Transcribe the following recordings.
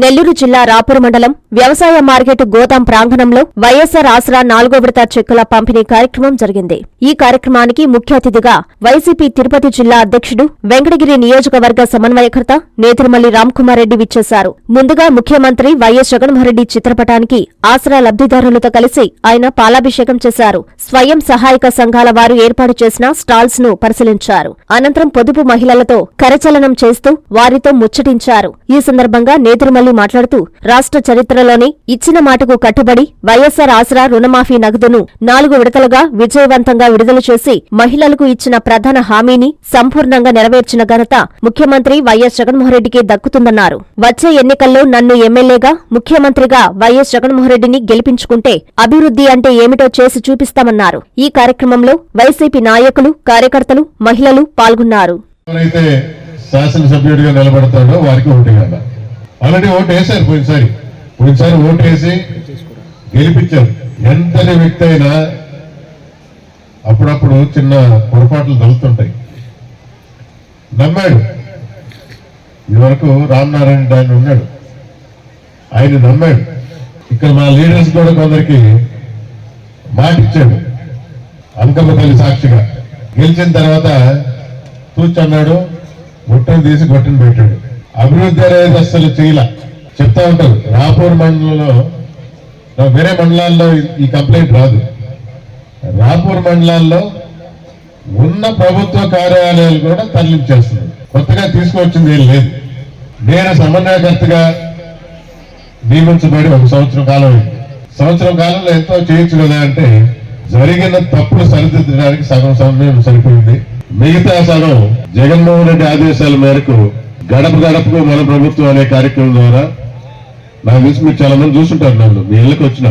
నెల్లూరు జిల్లా రాపూర్ మండలం వ్యవసాయ మార్కెట్ గోదాం ప్రాంగణంలో వైఎస్సార్ ఆసరా నాలుగో విడత చెక్కుల పంపిణీ కార్యక్రమం జరిగింది. ఈ కార్యక్రమానికి ముఖ్య అతిథిగా వైసీపీ తిరుపతి జిల్లా అధ్యక్షుడు వెంకటగిరి నియోజకవర్గ సమన్వయకర్త నేతిరిమల్లి రామ్కుమార్ రెడ్డి విచ్చేశారు. ముందుగా ముఖ్యమంత్రి వైఎస్ జగన్మోహన్రెడ్డి చిత్రపటానికి ఆసరా లబ్ధిదారులతో కలిసి ఆయన పాలాభిషేకం చేశారు. స్వయం సహాయక సంఘాల వారు ఏర్పాటు చేసిన స్టాల్స్ను పరిశీలించారు. అనంతరం పొదుపు మహిళలతో కరచలనం చేస్తూ వారితో ముచ్చటించారు. ఈ సందర్భంగా నేదురుమల్లి మాట్లాడుతూ రాష్ట్ర చరిత్రలోనే ఇచ్చిన మాటకు కట్టుబడి వైఎస్సార్ ఆసరా రుణమాఫీ నగదును నాలుగు విడతలుగా విజయవంతంగా విడుదల చేసి మహిళలకు ఇచ్చిన ప్రధాన హామీని సంపూర్ణంగా నెరవేర్చిన ఘనత ముఖ్యమంత్రి వైఎస్ జగన్మోహన్రెడ్డికి దక్కుతుందన్నారు. వచ్చే ఎన్నికల్లో నన్ను ఎమ్మెల్యేగా ముఖ్యమంత్రిగా వైఎస్ జగన్మోహన్రెడ్డిని గెలిపించుకుంటే అభివృద్ధి అంటే ఏమిటో చేసి చూపిస్తామన్నారు. ఈ కార్యక్రమంలో వైసీపీ నాయకులు కార్యకర్తలు మహిళలు పాల్గొన్నారు. శాసనసభ్యుడిగా నిలబడతాడో వారికి ఒకటి కదా ఆల్రెడీ ఓటు వేశారు పోయినసారి. పోయినసారి ఓటు వేసి గెలిపించారు. ఎంతటి వ్యక్తి అయినా అప్పుడప్పుడు చిన్న పొరపాట్లు తగులుతుంటాయి నమ్మాడు. ఇదివరకు రామనారాయణ ఆయన ఉన్నాడు ఆయన నమ్మాడు. ఇక్కడ మా లీడర్స్ కూడా కొందరికి మాట ఇచ్చాడు అంకమ్మ సాక్షిగా. గెలిచిన తర్వాత తూచన్నాడు గుట్టను తీసి గొట్టను పెట్టాడు. అభివృద్ధి అనేది అసలు చేయల. చెప్తా ఉంటారు రాపూర్ మండలంలో వేరే మండలాల్లో ఈ- కంప్లైంట్ రాదు. రాపూర్ మండలాల్లో ఉన్న ప్రభుత్వ కార్యాలయాలు కూడా తరలించేస్తున్నాయి కొత్తగా తీసుకొచ్చింది ఏం లేదు. నేను సమన్వయకర్తగా నియమించబడి ఒక సంవత్సరం కాలం అయింది. సంవత్సరం కాలంలో ఎంతో చేయొచ్చు కదా అంటే జరిగిన తప్పులు సరిదిద్దడానికి సగం సమయం సరిపోయింది. మిగతా సగం జగన్మోహన్ రెడ్డి ఆదేశాల మేరకు గడప గడపకు మన ప్రభుత్వం అనే కార్యక్రమం ద్వారా నాకు తెలిసి మీరు చాలా మంది చూస్తుంటారు నన్ను. మీ ఇళ్ళకి వచ్చిన.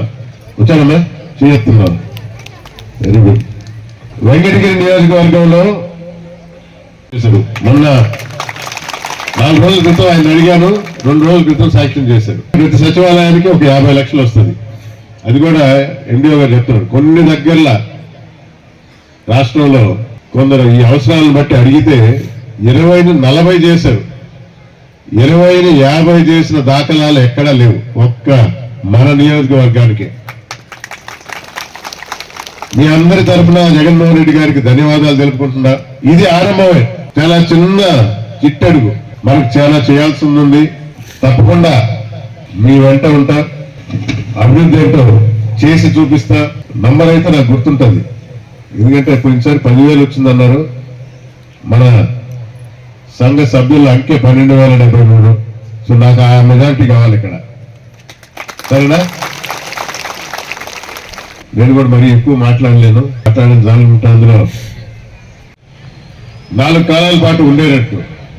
వచ్చానమ్మా చేస్తున్నాను. వెరీ గుడ్ వెంకటగిరి నియోజకవర్గంలో చేశారు. మొన్న నాలుగు రోజుల క్రితం ఆయన అడిగాను. రెండు రోజుల క్రితం శాంక్షన్ చేశారు ప్రతి సచివాలయానికి ఒక యాభై లక్షలు వస్తుంది. అది కూడా ఎండిఓ గారు చెప్తున్నారు. కొన్ని దగ్గరలో రాష్ట్రంలో కొందరు ఈ అవసరాలను బట్టి అడిగితే ఇరవై నలభై చేశారు. ఇరవైని యాభై చేసిన దాఖలాలు ఎక్కడా లేవు. ఒక్క మన నియోజకవర్గానికి. మీ అందరి తరఫున జగన్మోహన్ రెడ్డి గారికి ధన్యవాదాలు తెలుపుకుంటున్నా. ఇది ఆరంభమే. చాలా చిన్న చిట్టడుగు. మనకు చాలా చేయాల్సింది ఉంది తప్పకుండా మీ వెంట ఉంటా. అభివృద్ధి ఏంటో చేసి చూపిస్తా. నంబర్ అయితే నాకు గుర్తుంటుంది. ఎందుకంటే పోయినసారి పదివేలు వచ్చిందన్నారు. మన సంఘ సభ్యుల అంకె పన్నెండు వేల డెబ్బై మూడు. సో నాకు ఆ మెజారిటీ కావాలి ఇక్కడ. సరేనా? నేను కూడా మరీ ఎక్కువ మాట్లాడలేను. మాట్లాడిన జాలు అందులో. నాలుగు కాలాల పాటు ఉండేటట్టు.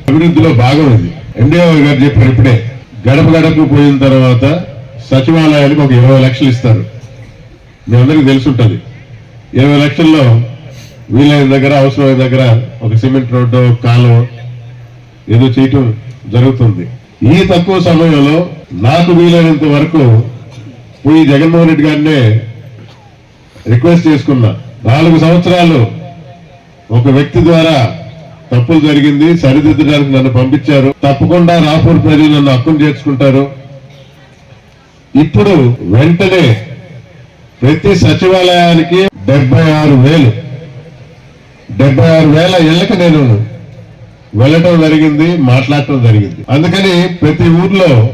అభివృద్ధిలో భాగం ఇది. ఎన్డీఓ గారు చెప్పారు ఇప్పుడే. గడప గడపకు పోయిన తర్వాత సచివాలయానికి ఒక ఇరవై లక్షలు ఇస్తారు. మీ అందరికీ తెలుసుంటుంది. ఇరవై లక్షల్లో వీలైన దగ్గర అవసరమైన దగ్గర ఒక సిమెంట్ రోడ్డు కాలువ ఏదో చేయటం జరుగుతుంది. ఈ తక్కువ సమయంలో నాకు వీలైనంత వరకు పోయి జగన్మోహన్ రెడ్డి గారినే రిక్వెస్ట్ చేసుకున్నా. నాలుగు సంవత్సరాలు ఒక వ్యక్తి ద్వారా తప్పులు జరిగింది సరిదిద్దడానికి నన్ను పంపించారు. తప్పకుండా రాపూర్ ప్రజలు నన్ను హక్కును చేర్చుకుంటారు. ఇప్పుడు వెంటనే ప్రతి సచివాలయానికి డెబ్బై ఆరు వేలు. డెబ్బై ఆరు వేల ఇళ్ళకి నేను వెళ్ళటం జరిగింది మాట్లాడటం జరిగింది. అందుకని ప్రతి ఊర్లో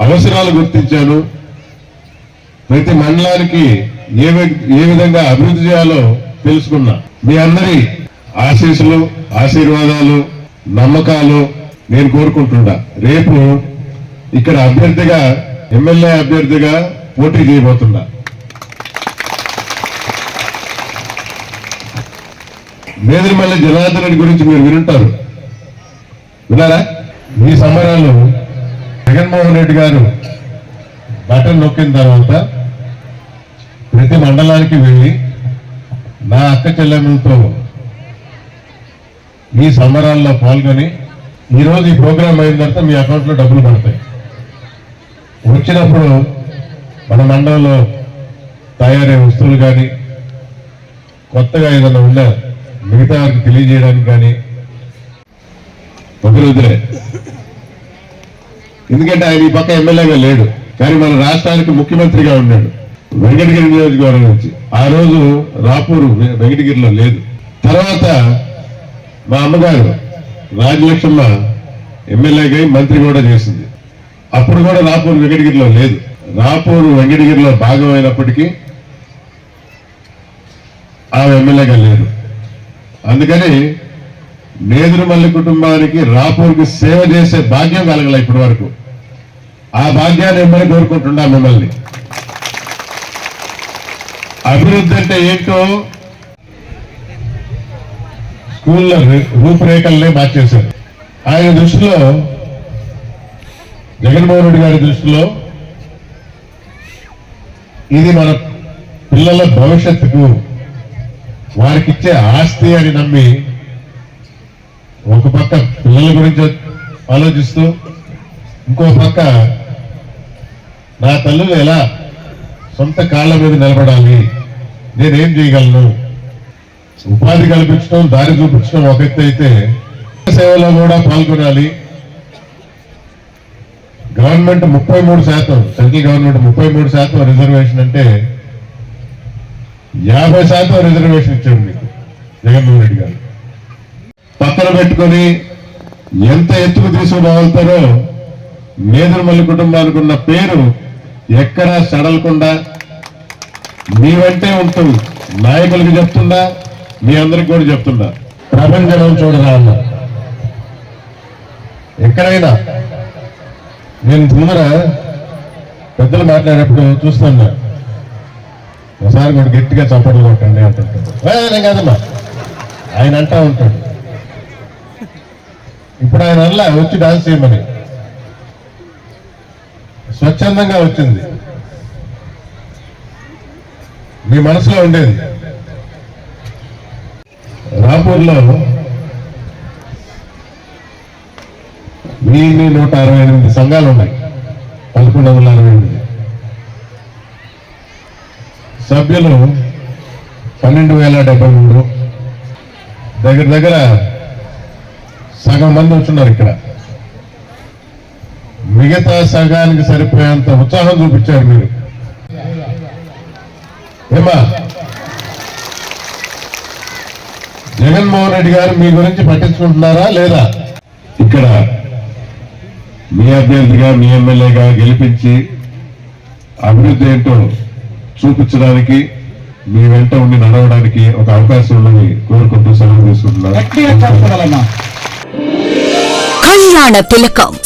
అవసరాలు గుర్తించాను. ప్రతి మండలానికి ఏ వి- ఏ విధంగా అభివృద్ధి చేయాలో తెలుసుకున్నా. మీ అందరి ఆశీస్సులు ఆశీర్వాదాలు నమ్మకాలు నేను కోరుకుంటున్నా. రేపు ఇక్కడ అభ్యర్థిగా ఎమ్మెల్యే అభ్యర్థిగా పోటీ చేయబోతున్నా. నేదురుమల్లి జనార్దన్ రెడ్డి గురించి మీరు వినుంటారు. విన్నారా? ఈ సమరాలు జగన్మోహన్ రెడ్డి గారు బటన్ నొక్కిన తర్వాత ప్రతి మండలానికి వెళ్ళి నా అక్క చెల్లెమ్మలతో ఈ సంబరాల్లో పాల్గొని ఈరోజు ఈ ప్రోగ్రాం అయిన తర్వాత మీ అకౌంట్లో డబ్బులు పడతాయి. వచ్చినప్పుడు మన మండలంలో తయారయ్యే వస్తువులు కానీ కొత్తగా ఏదైనా ఉన్నా మిగతా వారికి తెలియజేయడానికి కానీ వదిలేదులే ఎందుకంటే ఆయన ఈ పక్క ఎమ్మెల్యేగా లేడు కానీ మన రాష్ట్రానికి ముఖ్యమంత్రిగా ఉన్నాడు. వెంకటగిరి నియోజకవర్గం నుంచి. ఆ రోజు రాపూరు వెంకటగిరిలో లేదు. తర్వాత మా అమ్మగారు రాజలక్ష్మ ఎమ్మెల్యేగా మంత్రి కూడా చేసింది. అప్పుడు కూడా రాపూర్ వెంకటగిరిలో లేదు. రాపూరు వెంకటగిరిలో భాగం అయినప్పటికీ ఆమె ఎమ్మెల్యేగా లేదు అందుకని నేదురుమల్లి కుటుంబానికి రాపూర్కి సేవ చేసే భాగ్యం కలగల ఇప్పటి వరకు ఆ భాగ్యాన్ని ఇమ్మని కోరుకుంటున్నా మిమ్మల్ని? అభివృద్ధి అంటే ఏంటో స్కూల్లో రే- రూపురేఖల్నే మార్చేశారు. ఆయన దృష్టిలో జగన్మోహన్ రెడ్డి గారి దృష్టిలో ఇది మన పిల్లల భవిష్యత్తుకు వారికి ఇచ్చే ఆస్తి అని నమ్మి ఒక పక్క పిల్లల గురించి ఆలోచిస్తూ ఇంకో పక్క నా తల్లులు ఎలా సొంత కాళ్ళ మీద నిలబడాలి? నేనేం చేయగలను? ఉపాధి కల్పించడం దారి చూపించడం ఒక ఎత్తు అయితే సేవలో కూడా పాల్గొనాలి. గవర్నమెంట్ ముప్పై మూడు శాతం సెంట్రల్ గవర్నమెంట్ ముప్పై మూడు శాతం రిజర్వేషన్ అంటే యాభై శాతం రిజర్వేషన్ ఇచ్చాడు మీకు జగన్మోహన్ రెడ్డి గారు. పక్కన పెట్టుకొని ఎంత ఎత్తుకు తీసుకుపోగలుగుతారో నేదురుమల్లి కుటుంబానికి ఉన్న పేరు ఎక్కడా సడలకుండా మీ వెంటే ఉంటూ నాయకులకు చెప్తుందా? మీ అందరికి కూడా చెప్తుందా? ప్రపంచం చూడరా అన్న? ఎక్కడైనా. నేను ముందర పెద్దలు మాట్లాడేటప్పుడు చూస్తున్నా ఒకసారి కూడా గట్టిగా చప్పట్లు కొట్టండి అంటుంటాడు కాదమ్మా. ఆయన అంటా ఉంటాడు. ఇప్పుడు ఆయన అల్లా వచ్చి డాన్స్ చేయమని. స్వచ్ఛందంగా వచ్చింది. మీ మనసులో ఉండేది. రాపూర్లో మీ నూట అరవై ఎనిమిది సంఘాలు ఉన్నాయి పదకొండు వందల అరవై ఎనిమిది. సభ్యులు పన్నెండు వేల డెబ్బై మూడు. దగ్గర దగ్గర సగం మంది వచ్చున్నారు ఇక్కడ. మిగతా సగానికి సరిపోయేంత ఉత్సాహం చూపించారు మీరు. ఏమా? జగన్మోహన్ రెడ్డి గారు మీ గురించి పట్టించుకుంటున్నారా లేదా? ఇక్కడ మీ అభ్యర్థిగా మీ ఎమ్మెల్యేగా గెలిపించి అభివృద్ధి ఏంటో చూపించడానికి మీ వెంట ఉండి నడవడానికి ఒక అవకాశం ఉందని కోరుకుంటూ సెలవు చెప్పగలమా కళ్యాణ తిలకం.